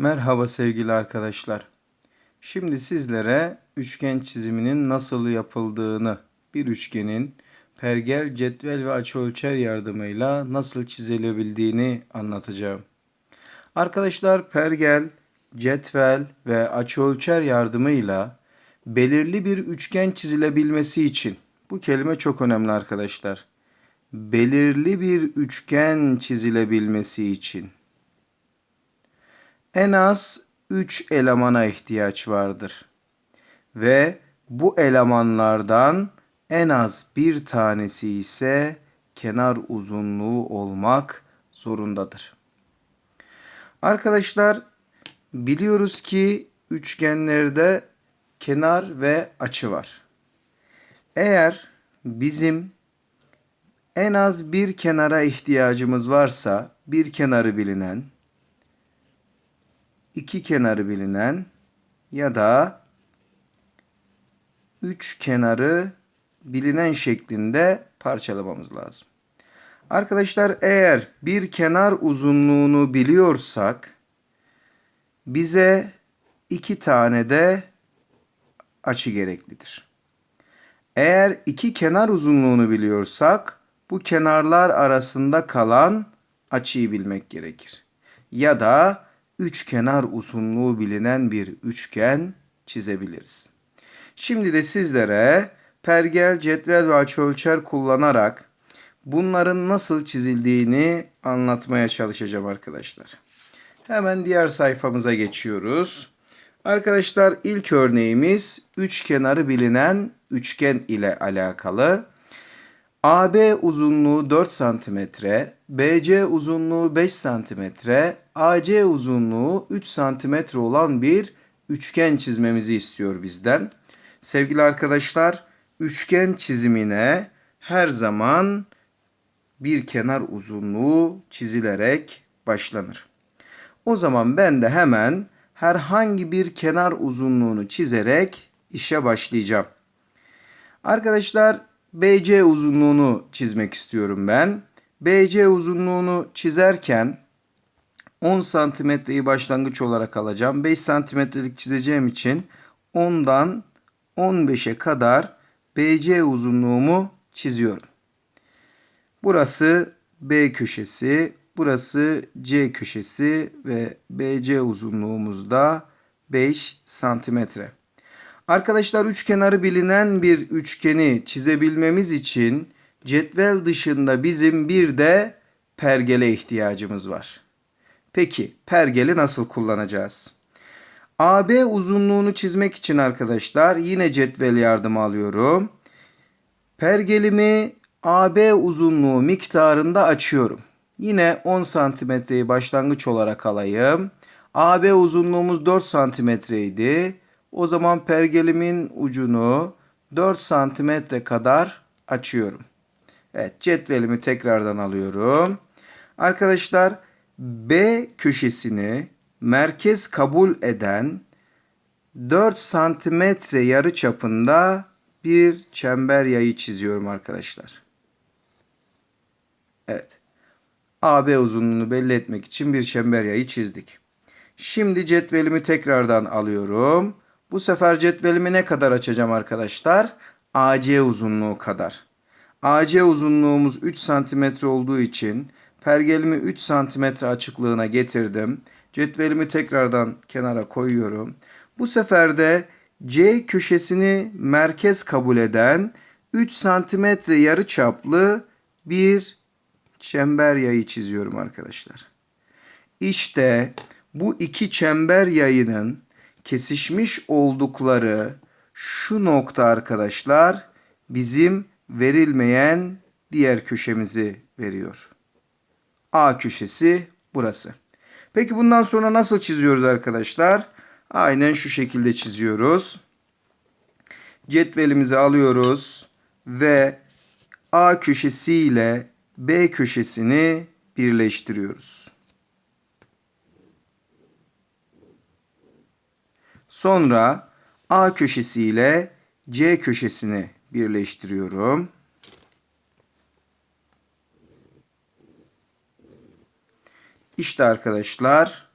Merhaba sevgili arkadaşlar. Şimdi sizlere üçgen çiziminin nasıl yapıldığını, bir üçgenin pergel, cetvel ve açıölçer yardımıyla nasıl çizilebildiğini anlatacağım. Arkadaşlar pergel, cetvel ve açıölçer yardımıyla belirli bir üçgen çizilebilmesi için bu kelime çok önemli arkadaşlar. Belirli bir üçgen çizilebilmesi için en az 3 elemana ihtiyaç vardır. Ve bu elemanlardan en az bir tanesi ise kenar uzunluğu olmak zorundadır. Arkadaşlar biliyoruz ki üçgenlerde kenar ve açı var. Eğer bizim en az bir kenara ihtiyacımız varsa bir kenarı bilinen iki kenarı bilinen ya da üç kenarı bilinen şeklinde parçalamamız lazım. Arkadaşlar eğer bir kenar uzunluğunu biliyorsak bize iki tane de açı gereklidir. Eğer iki kenar uzunluğunu biliyorsak bu kenarlar arasında kalan açıyı bilmek gerekir. Ya da üç kenar uzunluğu bilinen bir üçgen çizebiliriz. Şimdi de sizlere pergel, cetvel ve açıölçer kullanarak bunların nasıl çizildiğini anlatmaya çalışacağım arkadaşlar. Hemen diğer sayfamıza geçiyoruz. Arkadaşlar ilk örneğimiz üç kenarı bilinen üçgen ile alakalı. AB uzunluğu 4 cm, BC uzunluğu 5 cm, AC uzunluğu 3 cm olan bir üçgen çizmemizi istiyor bizden. Sevgili arkadaşlar, üçgen çizimine her zaman bir kenar uzunluğu çizilerek başlanır. O zaman ben de hemen herhangi bir kenar uzunluğunu çizerek işe başlayacağım. Arkadaşlar BC uzunluğunu çizmek istiyorum ben. BC uzunluğunu çizerken 10 santimetreyi başlangıç olarak alacağım. 5 santimetrelik çizeceğim için 10'dan 15'e kadar BC uzunluğumu çiziyorum. Burası B köşesi, burası C köşesi ve BC uzunluğumuz da 5 santimetre. Arkadaşlar üç kenarı bilinen bir üçgeni çizebilmemiz için cetvel dışında bizim bir de pergele ihtiyacımız var. Peki pergeli nasıl kullanacağız? AB uzunluğunu çizmek için arkadaşlar yine cetvel yardımı alıyorum. Pergelimi AB uzunluğu miktarında açıyorum. Yine 10 santimetreyi başlangıç olarak alayım. AB uzunluğumuz 4 santimetreydi. O zaman pergelimin ucunu 4 santimetre kadar açıyorum. Evet cetvelimi tekrardan alıyorum. Arkadaşlar B köşesini merkez kabul eden 4 santimetre yarı çapında bir çember yayı çiziyorum arkadaşlar. Evet. AB uzunluğunu belli etmek için bir çember yayı çizdik. Şimdi cetvelimi tekrardan alıyorum. Bu sefer cetvelimi ne kadar açacağım arkadaşlar? AC uzunluğu kadar. AC uzunluğumuz 3 cm olduğu için pergelimi 3 cm açıklığına getirdim. Cetvelimi tekrardan kenara koyuyorum. Bu sefer de C köşesini merkez kabul eden 3 cm yarı çaplı bir çember yayı çiziyorum arkadaşlar. İşte bu iki çember yayının kesişmiş oldukları şu nokta arkadaşlar bizim verilmeyen diğer köşemizi veriyor. A köşesi burası. Peki bundan sonra nasıl çiziyoruz arkadaşlar? Aynen şu şekilde çiziyoruz. Cetvelimizi alıyoruz ve A köşesi ile B köşesini birleştiriyoruz. Sonra A köşesi ile C köşesini birleştiriyorum. İşte arkadaşlar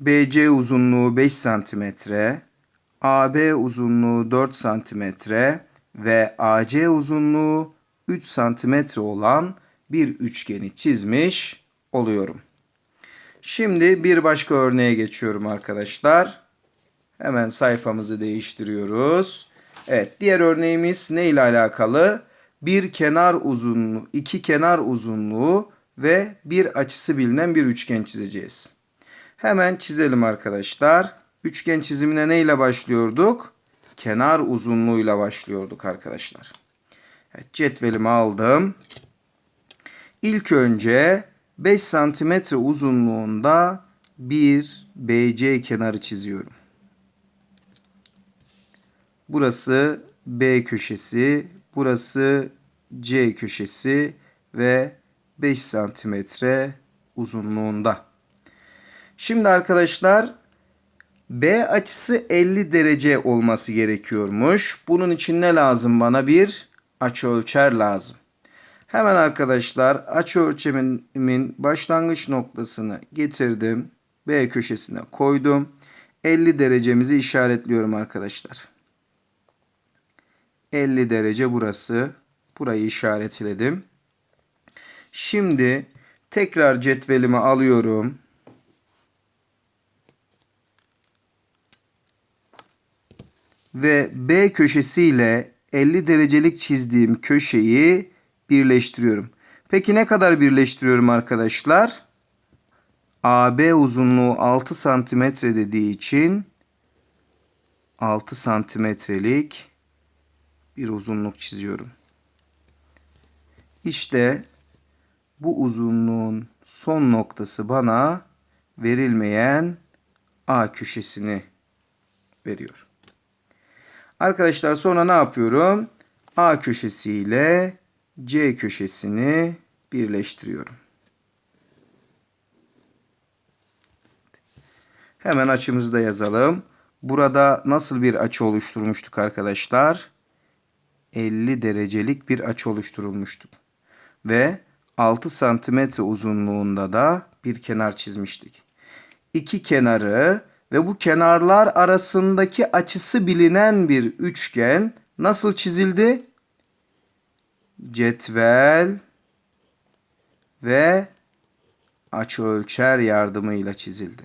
BC uzunluğu 5 santimetre, AB uzunluğu 4 santimetre ve AC uzunluğu 3 santimetre olan bir üçgeni çizmiş oluyorum. Şimdi bir başka örneğe geçiyorum arkadaşlar. Hemen sayfamızı değiştiriyoruz. Evet, diğer örneğimiz ne ile alakalı? Bir kenar uzunluğu, iki kenar uzunluğu ve bir açısı bilinen bir üçgen çizeceğiz. Hemen çizelim arkadaşlar. Üçgen çizimine ne ile başlıyorduk? Kenar uzunluğuyla başlıyorduk arkadaşlar. Evet, cetvelimi aldım. İlk önce 5 santimetre uzunluğunda bir BC kenarı çiziyorum. Burası B köşesi, burası C köşesi ve 5 santimetre uzunluğunda. Şimdi arkadaşlar B açısı 50 derece olması gerekiyormuş. Bunun için ne lazım bana? Bir açı ölçer lazım. Hemen arkadaşlar açı ölçemimin başlangıç noktasını getirdim. B köşesine koydum. 50 derecemizi işaretliyorum arkadaşlar. 50 derece burası. Burayı işaretledim. Şimdi tekrar cetvelimi alıyorum. Ve B köşesiyle 50 derecelik çizdiğim köşeyi birleştiriyorum. Peki ne kadar birleştiriyorum arkadaşlar? AB uzunluğu 6 santimetre dediği için 6 santimetrelik bir uzunluk çiziyorum. İşte bu uzunluğun son noktası bana verilmeyen A köşesini veriyor. Arkadaşlar sonra ne yapıyorum? A köşesi ile C köşesini birleştiriyorum. Hemen açımızı da yazalım. Burada nasıl bir açı oluşturmuştuk arkadaşlar? 50 derecelik bir açı oluşturulmuştuk. Ve 6 santimetre uzunluğunda da bir kenar çizmiştik. İki kenarı ve bu kenarlar arasındaki açısı bilinen bir üçgen nasıl çizildi? Cetvel ve açı ölçer yardımıyla çizildi.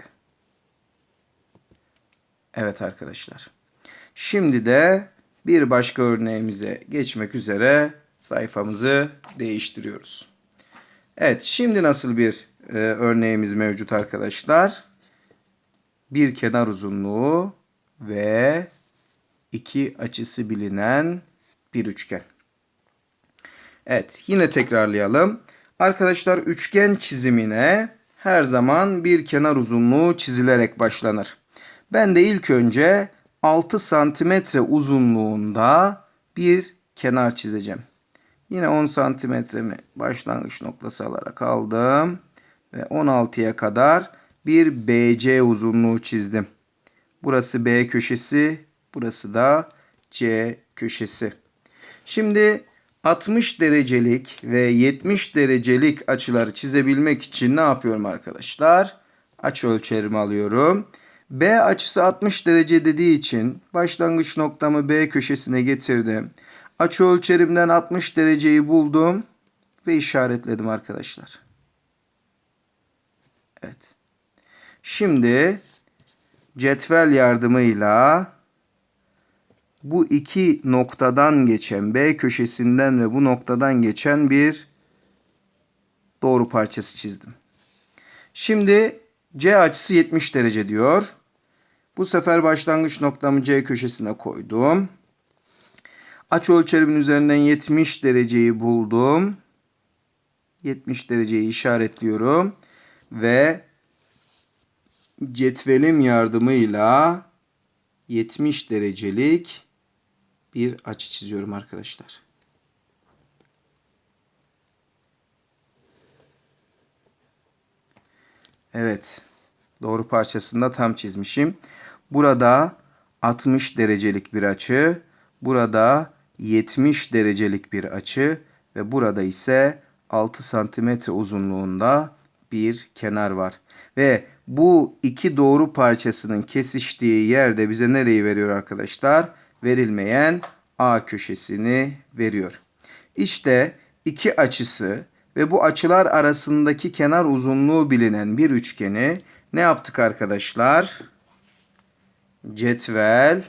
Evet arkadaşlar. Şimdi de bir başka örneğimize geçmek üzere sayfamızı değiştiriyoruz. Evet şimdi nasıl bir e, örneğimiz mevcut arkadaşlar? Bir kenar uzunluğu ve iki açısı bilinen bir üçgen. Evet yine tekrarlayalım. Arkadaşlar üçgen çizimine her zaman bir kenar uzunluğu çizilerek başlanır. Ben de ilk önce 6 santimetre uzunluğunda bir kenar çizeceğim. Yine 10 santimetremi başlangıç noktası alarak aldım. Ve 16'ya kadar bir BC uzunluğu çizdim. Burası B köşesi, burası da C köşesi. Şimdi 60 derecelik ve 70 derecelik açıları çizebilmek için ne yapıyorum arkadaşlar? Açı ölçerimi alıyorum. B açısı 60 derece dediği için başlangıç noktamı B köşesine getirdim. Açı ölçerimden 60 dereceyi buldum ve işaretledim arkadaşlar. Evet. Şimdi cetvel yardımıyla bu iki noktadan geçen B köşesinden ve bu noktadan geçen bir doğru parçası çizdim. Şimdi C açısı 70 derece diyor. Bu sefer başlangıç noktamı C köşesine koydum. Açı ölçerimin üzerinden 70 dereceyi buldum. 70 dereceyi işaretliyorum ve cetvelim yardımıyla 70 derecelik bir açı çiziyorum arkadaşlar. Evet. Doğru parçasında tam çizmişim. Burada 60 derecelik bir açı, burada 70 derecelik bir açı ve burada ise 6 santimetre uzunluğunda bir kenar var. Ve bu iki doğru parçasının kesiştiği yerde bize nereyi veriyor arkadaşlar? Verilmeyen A köşesini veriyor. İşte iki açısı ve bu açılar arasındaki kenar uzunluğu bilinen bir üçgeni ne yaptık arkadaşlar? Cetvel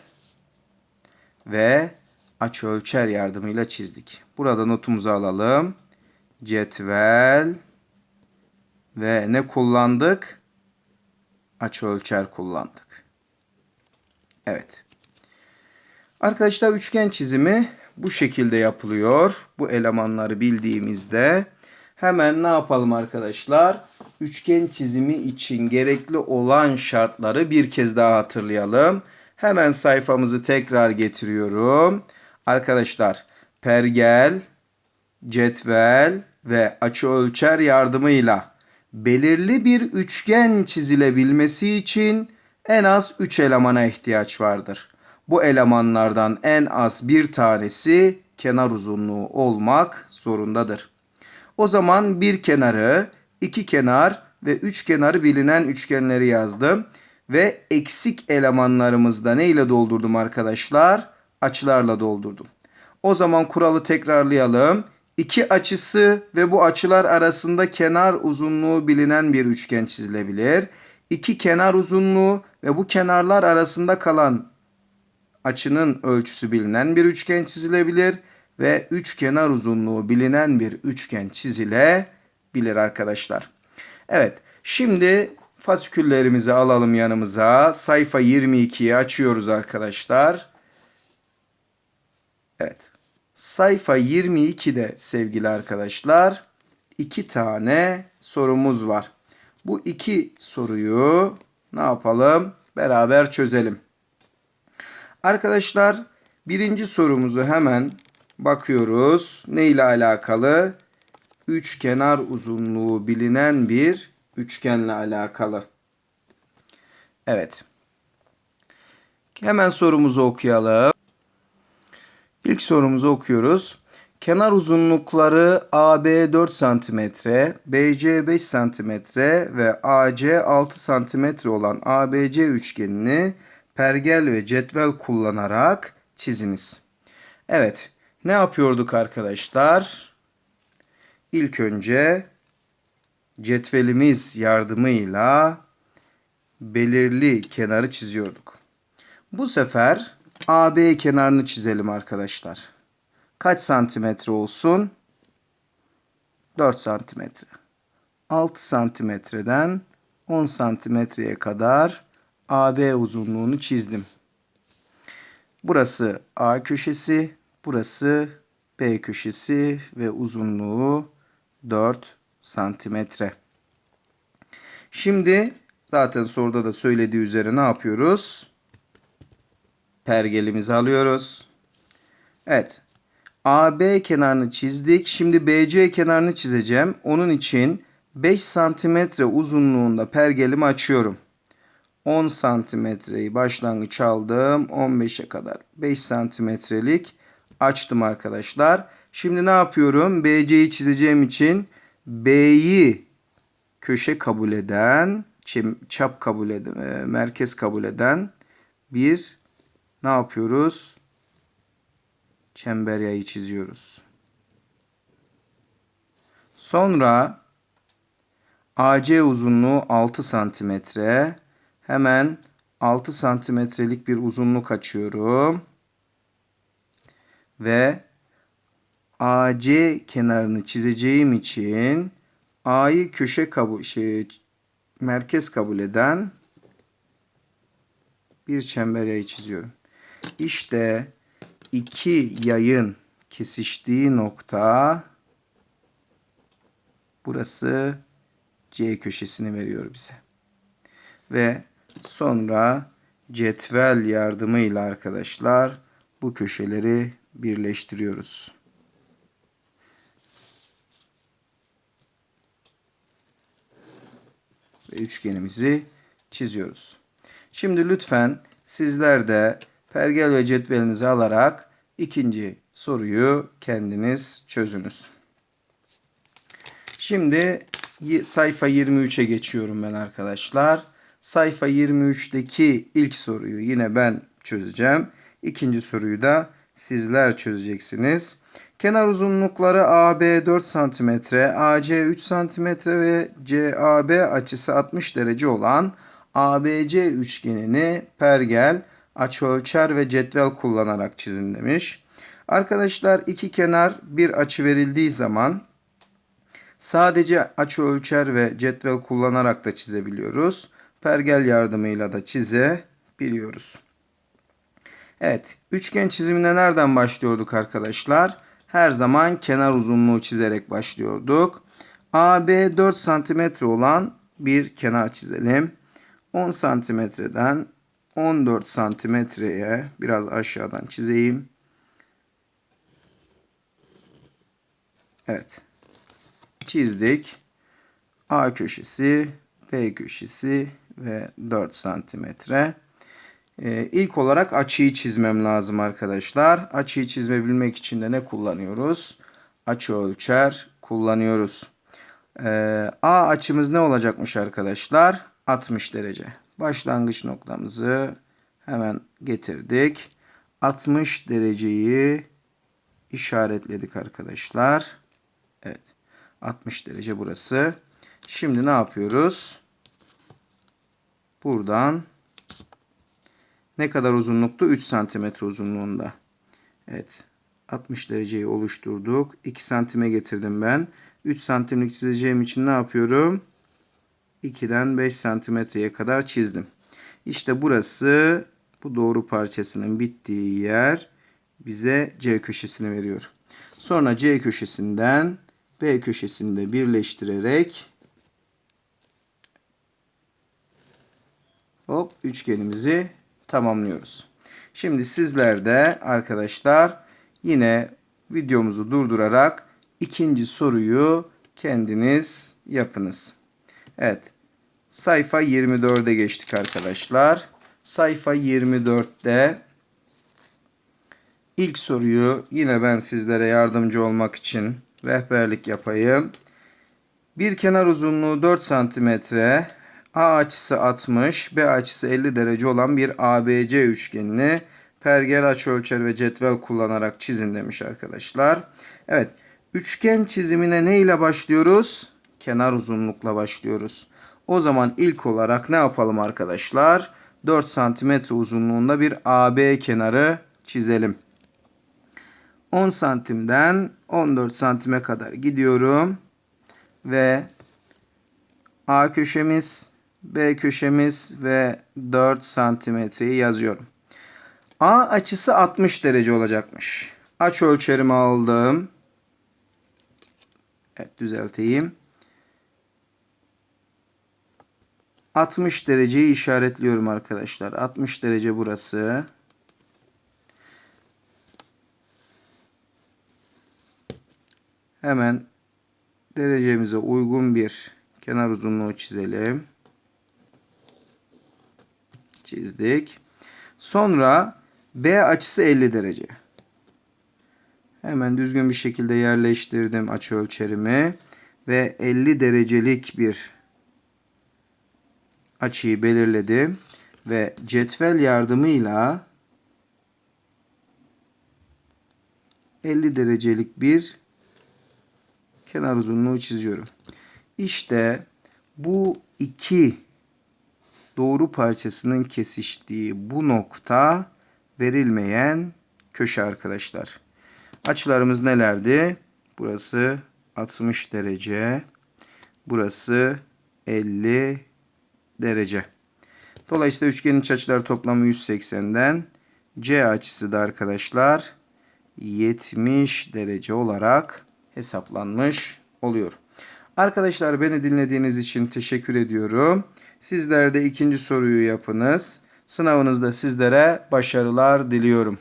ve açıölçer yardımıyla çizdik. Burada notumuzu alalım. Cetvel ve ne kullandık? Açıölçer kullandık. Evet. Arkadaşlar üçgen çizimi bu şekilde yapılıyor. Bu elemanları bildiğimizde hemen ne yapalım arkadaşlar? Üçgen çizimi için gerekli olan şartları bir kez daha hatırlayalım. Hemen sayfamızı tekrar getiriyorum. Arkadaşlar pergel, cetvel ve açı ölçer yardımıyla belirli bir üçgen çizilebilmesi için en az 3 elemana ihtiyaç vardır. Bu elemanlardan en az bir tanesi kenar uzunluğu olmak zorundadır. O zaman bir kenarı, iki kenar ve üç kenarı bilinen üçgenleri yazdım. Ve eksik elemanlarımızda ne ile doldurdum arkadaşlar? Açılarla doldurdum. O zaman kuralı tekrarlayalım. İki açısı ve bu açılar arasında kenar uzunluğu bilinen bir üçgen çizilebilir. İki kenar uzunluğu ve bu kenarlar arasında kalan açının ölçüsü bilinen bir üçgen çizilebilir ve üç kenar uzunluğu bilinen bir üçgen çizilebilir arkadaşlar. Evet, şimdi fasiküllerimizi alalım yanımıza. Sayfa 22'yi açıyoruz arkadaşlar. Evet. Sayfa 22'de sevgili arkadaşlar iki tane sorumuz var. Bu iki soruyu ne yapalım? Beraber çözelim. Arkadaşlar birinci sorumuzu hemen bakıyoruz. Ne ile alakalı? Üç kenar uzunluğu bilinen bir üçgenle alakalı. Evet. Hemen sorumuzu okuyalım. İlk sorumuzu okuyoruz. Kenar uzunlukları AB 4 cm, BC 5 cm ve AC 6 cm olan ABC üçgenini pergel ve cetvel kullanarak çiziniz. Evet, ne yapıyorduk arkadaşlar? İlk önce cetvelimiz yardımıyla belirli kenarı çiziyorduk. Bu sefer AB kenarını çizelim arkadaşlar. Kaç santimetre olsun? 4 santimetre. 6 santimetreden 10 santimetreye kadar AB uzunluğunu çizdim. Burası A köşesi, burası B köşesi ve uzunluğu 4 santimetre. Şimdi zaten soruda da söylediği üzere ne yapıyoruz? Pergelimizi alıyoruz. Evet. AB kenarını çizdik. Şimdi BC kenarını çizeceğim. Onun için 5 santimetre uzunluğunda pergelimi açıyorum. 10 santimetreyi başlangıç aldım. 15'e kadar 5 santimetrelik açtım arkadaşlar. Şimdi ne yapıyorum? BC'yi çizeceğim için B'yi köşe kabul eden, çap kabul eden, merkez kabul eden bir ne yapıyoruz? Çember yayı çiziyoruz. Sonra AC uzunluğu 6 santimetre. Hemen 6 santimetrelik bir uzunluk açıyorum. Ve AC kenarını çizeceğim için A'yı köşe kabul şey merkez kabul eden bir çember yayı çiziyorum. İşte iki yayın kesiştiği nokta burası C köşesini veriyor bize. Ve sonra cetvel yardımıyla arkadaşlar bu köşeleri birleştiriyoruz. Ve üçgenimizi çiziyoruz. Şimdi lütfen sizler de pergel ve cetvelinizi alarak ikinci soruyu kendiniz çözünüz. Şimdi sayfa 23'e geçiyorum ben arkadaşlar. Sayfa 23'teki ilk soruyu yine ben çözeceğim. İkinci soruyu da sizler çözeceksiniz. Kenar uzunlukları AB 4 cm, AC 3 cm ve CAB açısı 60 derece olan ABC üçgenini pergel, açıölçer ve cetvel kullanarak çizin demiş. Arkadaşlar iki kenar bir açı verildiği zaman sadece açı ölçer ve cetvel kullanarak da çizebiliyoruz. Pergel yardımıyla da çizebiliyoruz. Evet, üçgen çizimine nereden başlıyorduk arkadaşlar? Her zaman kenar uzunluğu çizerek başlıyorduk. AB 4 cm olan bir kenar çizelim. 10 santimetreden 14 santimetreye biraz aşağıdan çizeyim. Evet. Çizdik. A köşesi, B köşesi ve 4 santimetre. Ee, ilk olarak açıyı çizmem lazım arkadaşlar. Açıyı çizebilmek için de ne kullanıyoruz? Açı ölçer kullanıyoruz. Ee, A açımız ne olacakmış arkadaşlar? 60 derece. Başlangıç noktamızı hemen getirdik. 60 dereceyi işaretledik arkadaşlar. Evet. 60 derece burası. Şimdi ne yapıyoruz? Buradan ne kadar uzunluktu? 3 santimetre uzunluğunda. Evet. 60 dereceyi oluşturduk. 2 santime getirdim ben. 3 santimlik çizeceğim için ne yapıyorum? 2'den 5 santimetreye kadar çizdim. İşte burası bu doğru parçasının bittiği yer bize C köşesini veriyor. Sonra C köşesinden B köşesini de birleştirerek hop üçgenimizi tamamlıyoruz. Şimdi sizler de arkadaşlar yine videomuzu durdurarak ikinci soruyu kendiniz yapınız. Evet. Sayfa 24'e geçtik arkadaşlar. Sayfa 24'te ilk soruyu yine ben sizlere yardımcı olmak için rehberlik yapayım. Bir kenar uzunluğu 4 cm, A açısı 60, B açısı 50 derece olan bir ABC üçgenini pergel açıölçer ve cetvel kullanarak çizin demiş arkadaşlar. Evet, üçgen çizimine ne ile başlıyoruz? Kenar uzunlukla başlıyoruz. O zaman ilk olarak ne yapalım arkadaşlar? 4 cm uzunluğunda bir AB kenarı çizelim. 10 santimden 14 santime kadar gidiyorum. Ve A köşemiz, B köşemiz ve 4 santimetreyi yazıyorum. A açısı 60 derece olacakmış. Aç ölçerimi aldım. Evet düzelteyim. 60 dereceyi işaretliyorum arkadaşlar. 60 derece burası. Hemen derecemize uygun bir kenar uzunluğu çizelim. Çizdik. Sonra B açısı 50 derece. Hemen düzgün bir şekilde yerleştirdim açı ölçerimi ve 50 derecelik bir açıyı belirledim ve cetvel yardımıyla 50 derecelik bir kenar uzunluğu çiziyorum. İşte bu iki doğru parçasının kesiştiği bu nokta verilmeyen köşe arkadaşlar. Açılarımız nelerdi? Burası 60 derece. Burası 50 derece. Dolayısıyla üçgenin iç açıları toplamı 180'den C açısı da arkadaşlar 70 derece olarak hesaplanmış oluyor. Arkadaşlar beni dinlediğiniz için teşekkür ediyorum. Sizler de ikinci soruyu yapınız. Sınavınızda sizlere başarılar diliyorum.